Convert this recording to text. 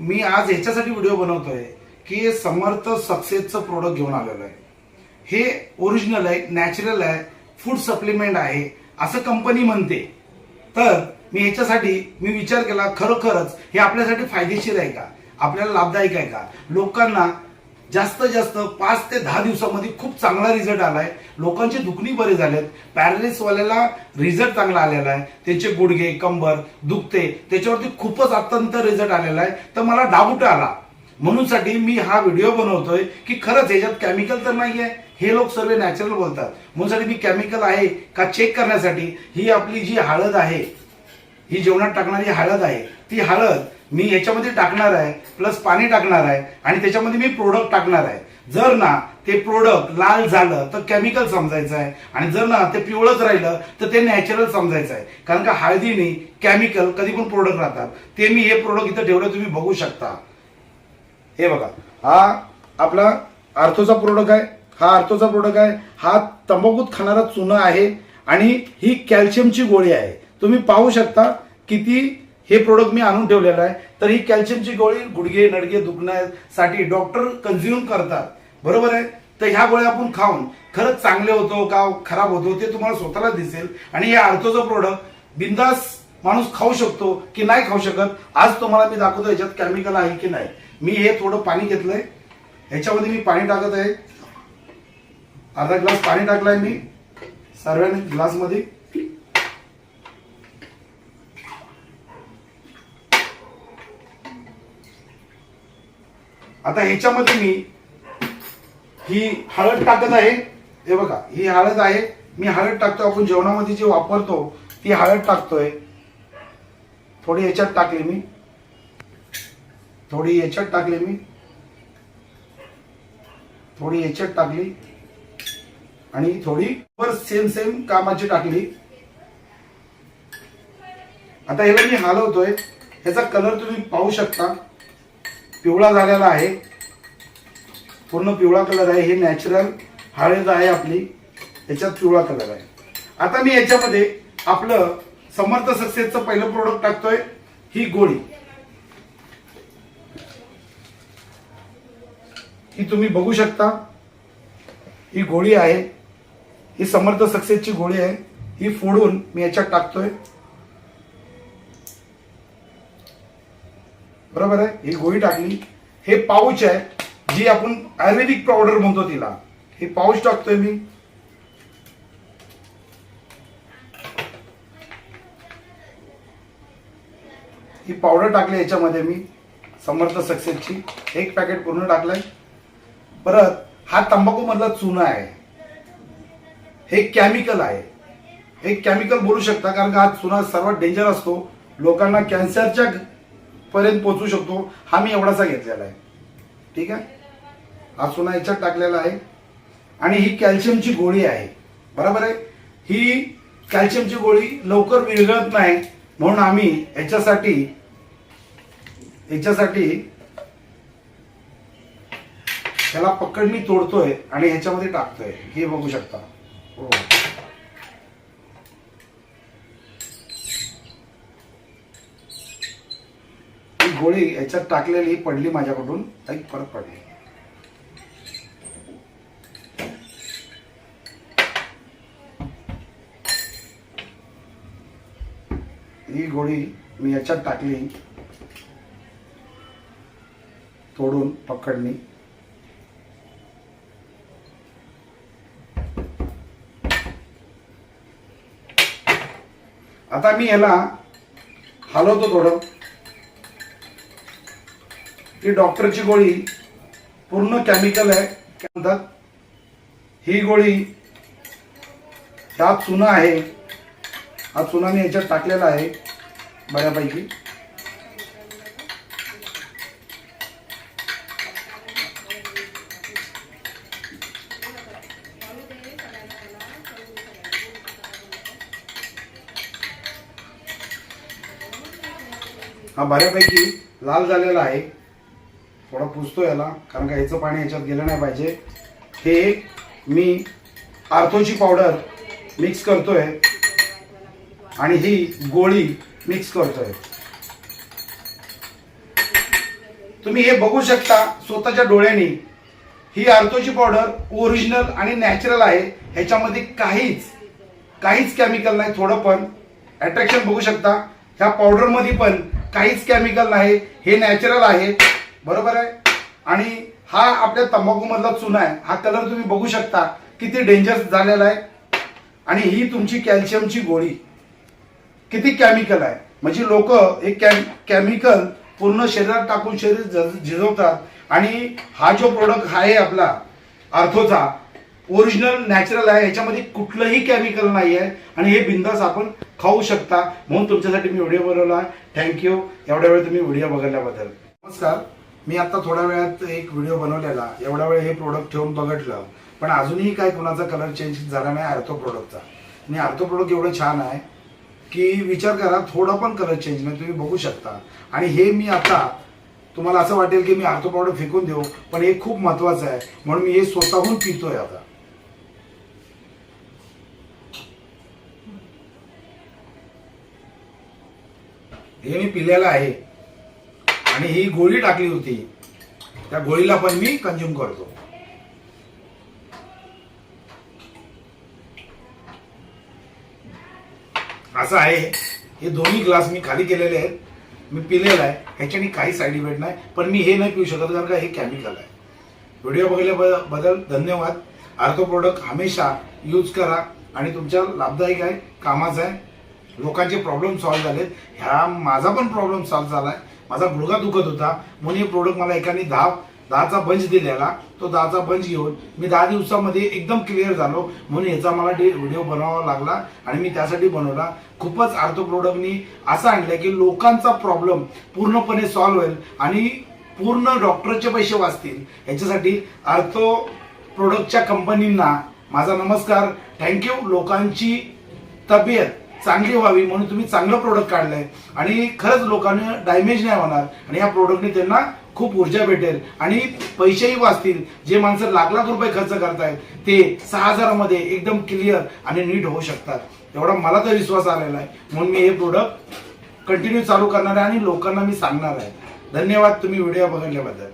मी आज ह्याच्यासाठी व्हिडिओ बनवतोय की समर्थ सक्सेसचं प्रोडक्ट घेऊन आलेलो आहे. हे ओरिजिनल आहे नॅचरल आहे फूड सप्लिमेंट आहे असं कंपनी म्हणते. तर मी ह्याच्यासाठी मी विचार केला खरोखरच हे आपल्यासाठी फायदेशीर आहे का? आपल्याला लाभदायक आहे का? लोकांना जास्त जास्त पाच ते दहा दिवसामध्ये खूप चांगला रिझल्ट आलाय. लोकांचे दुखणी बरे झालेत. पॅरालिसवाल्याला रिझल्ट चांगला आलेला आहे. त्यांचे गुडघे कंबर दुखते. त्याच्यावरती खूपच अत्यंत रिझल्ट आलेला आहे. तर मला डाऊट आला. म्हणून साठी मी हा व्हिडिओ बनवतोय की खरंच याच्यात केमिकल तर नाहीये. हे लोक सर्व नॅचरल बोलतात. म्हणून साठी मी केमिकल आहे का चेक करण्यासाठी ही आपली जी हळद आहे ही जेवणात टाकणारी हळद आहे ती हळद मी याच्यामध्ये टाकणार आहे प्लस पाणी टाकणार आहे आणि त्याच्यामध्ये मी प्रोडक्ट टाकणार आहे. जर ना ते प्रोडक्ट लाल झालं तर केमिकल समजायचं आहे. आणि जर ना ते पिवळच राहिलं तर ते नॅचरल समजायचं आहे. कारण का हळदीने केमिकल कधी पण प्रोडक्ट राहतात. ते मी हे प्रोडक्ट इथं ठेवलं तुम्ही बघू शकता. हे बघा हा आपला आर्थोचा प्रोडक्ट आहे हा आर्थोचा प्रोडक्ट आहे. हा तंबाखूत खाणारा चुना आहे आणि ही कॅल्शियमची गोळी आहे. तुम्ही पाहू शकता किती हे प्रोडक्ट मी आणून ठेवलेलं आहे. तर ही कॅल्शियमची गोळी गुडघे नडगे दुखण्यासाठी डॉक्टर कन्झ्युम करतात. बरोबर आहे? तर ह्या गोळ्या आपण खाऊन खरंच चांगले होतो का खराब होतो ते तुम्हाला स्वतःला दिसेल. आणि हे आर्थोचं प्रोडक्ट बिंदास माणूस खाऊ शकतो की नाही खाऊ शकत आज तुम्हाला मी दाखवतो याच्यात केमिकल आहे की नाही. मी हे थोडं पाणी घेतलंय. ह्याच्यामध्ये मी पाणी टाकत आहे. अर्धा ग्लास पाणी टाकलाय मी. सर्वांनी ग्लासमध्ये. आता ह्याच्यामध्ये मी ही हळद टाकत आहे. हे बघा ही हळद आहे. मी हळद टाकतो. आपण जेवणामध्ये जे वापरतो ती हळद टाकतोय. थोडी याच्यात टाकली मी. थोडी याच्यात टाकली मी. थोडी याच्यात टाकली. आणि थोडी वर सेम सेम कामाची टाकली. आता ह्याला मी हलवतोय. ह्याचा कलर तुम्ही पाहू शकता. पिवळा झालेला आहे. पूर्ण पिवळा कलर आहे. हे नॅचरल हळद आहे आपली. याच्यात पिवळा कलर आहे. आता मी याच्यामध्ये आपलं समर्थ सक्सेसचं पहिलं प्रोडक्ट टाकतोय. ही गोळी. ही तुम्ही बघू शकता. ही गोळी आहे. ही समर्थ सक्सेसची गोळी आहे. ही फोडून मी याच्यात टाकतोय. बरोबर आहे? ही गोळी टाकली. हे पाऊच आहे जी आपण आयुर्वेदिक पावडर म्हणतो तिला. हे पाऊच टाकतोय मी. ही पावडर टाकली याच्यामध्ये मी समर्थ सक्सेसची एक पॅकेट पूर्ण टाकलंय. परत हा तंबाखू मधला चुना आहे. हे केमिकल आहे. हे केमिकल बोलू शकता कारण का हा चुना सर्वात डेंजर असतो. लोकांना कॅन्सरच्या पर्यंत पोहोचू शकतो. हा मी एवढासा घेतलेला आहे. ठीक आहे? हा सोना याच्यात टाकलेला आहे. आणि ही कॅल्शियमची गोळी आहे. बरोबर आहे? ही कॅल्शियमची गोळी लवकर विरघळत नाही. म्हणून आम्ही याच्यासाठी याच्यासाठी त्याला पकडणी तोडतोय आणि ह्याच्यामध्ये टाकतोय. हे बघू शकता हो ही गोळी याच्यात टाकलेली पडली माझ्याकडून ताई परत पडली. ही गोळी मी याच्यात टाकली तोडून पकडणी आता मी याला हलवतो थोडं. ही डॉक्टरची गोळी पूर्ण केमिकल आहे. काय म्हणतात? ही गोळी ह्या चुना आहे. हा चुना मी याच्यात टाकलेला आहे बऱ्यापैकी. हा बऱ्यापैकी लाल झालेला आहे. थोडा पुसतो याला कारण का याचं पाणी याच्यात गेलं नाही पाहिजे. हे मी आर्थोची पावडर मिक्स करतोय. आणि ही गोळी मिक्स करतोय. तुम्ही हे बघू शकता स्वतःच्या डोळ्यांनी. ही आर्थोची पावडर ओरिजिनल आणि नॅचरल आहे. ह्याच्यामध्ये काहीच काहीच केमिकल नाही थोडं पण. अट्रॅक्शन बघू शकता. ह्या पावडरमध्ये पण काहीच केमिकल नाही. हे नॅचरल आहे. बरोबर आहे? आणि हा आपल्या तंबाखू मधला चुना आहे. हा कलर तुम्ही बघू शकता. किती डेंजर झालेला आहे. आणि ही तुमची कॅल्शियमची गोळी. किती केमिकल आहे. म्हणजे लोक हे केमिकल पूर्ण शरीरात टाकून शरीर झिजवतात. आणि हा जो प्रोडक्ट आहे आपला अर्थोचा ओरिजिनल नॅचरल आहे. याच्यामध्ये कुठलंही केमिकल नाही आहे आणि हे बिंदास आपण खाऊ शकता. म्हणून तुमच्यासाठी मी व्हिडिओ बनवला थँक्यू एवढ्या वेळ तुम्ही व्हिडिओ बघितल्याबद्दल. नमस्कार. मी आता थोड्या वेळात एक व्हिडिओ बनवलेला. एवढा वेळ हे प्रोडक्ट ठेवून बघितलं. पण अजूनही काय कुणाचा कलर चेंज झाला नाही आर्थो प्रोडक्टचा आणि आर्थो प्रोडक्ट एवढं छान आहे की विचार करा थोडा पण कलर चेंज नाही तुम्ही बघू शकता. आणि हे मी आता तुम्हाला असं वाटेल की मी आर्थो पावडर फेकून देऊ पण हे खूप महत्वाचं आहे. म्हणून मी हे स्वतःहून पितोय आता. हे मी पिलेलं आहे. आणि ही गोळी टाकली होती. त्या गोळीला पण मी कंझ्युम करतो. असं आहे. हे दोन्ही ग्लास मी खाली केलेले आहेत. मी पिलेला आहे. ह्याच्याने काही साईड इफेक्ट नाही. पण मी हे नाही पिऊ शकत कारण का हे केमिकल आहे. व्हिडिओ बघितल्याबद्दल धन्यवाद. आर्थो प्रोडक्ट हमेशा यूज करा. आणि तुमच्या लाभदायक आहे कामाचं आहे. लोकांचे प्रॉब्लेम सॉल्व्ह झालेत. ह्या माझा पण प्रॉब्लेम सॉल्व्ह झालाय. माझा गुडघा दुखत होता. म्हणून हे प्रोडक्ट मला एकाने दहा दहाचा बंच दिलेला. तो दहाचा बंच घेऊन मी दहा दिवसामध्ये एकदम क्लिअर झालो. म्हणून याचा मला व्हिडिओ बनवावा लागला आणि मी त्यासाठी बनवला. खूपच आर्थो प्रोडक्टनी असं आणलं की लोकांचा प्रॉब्लेम पूर्णपणे सॉल्व्ह होईल आणि पूर्ण डॉक्टरचे पैसे वाचतील. याच्यासाठी आर्थो प्रोडक्टच्या कंपनींना माझा नमस्कार. थँक्यू लोकांची तब्येत चांगली व्हावी म्हणून तुम्ही चांगलं प्रोडक्ट काढलंय. आणि खरंच लोकांना डॅमेज नाही होणार. आणि या प्रोडक्टने त्यांना खूप ऊर्जा भेटेल. आणि पैसेही वाचतील. जे माणसं लाख लाख रुपये खर्च करतायत ते सहा हजारामध्ये एकदम क्लिअर आणि नीट होऊ शकतात. एवढा मला तर विश्वास आलेला आहे. म्हणून मी हे प्रोडक्ट कंटिन्यू चालू करणार आहे आणि लोकांना मी सांगणार आहे. धन्यवाद तुम्ही व्हिडिओ बघितल्याबद्दल.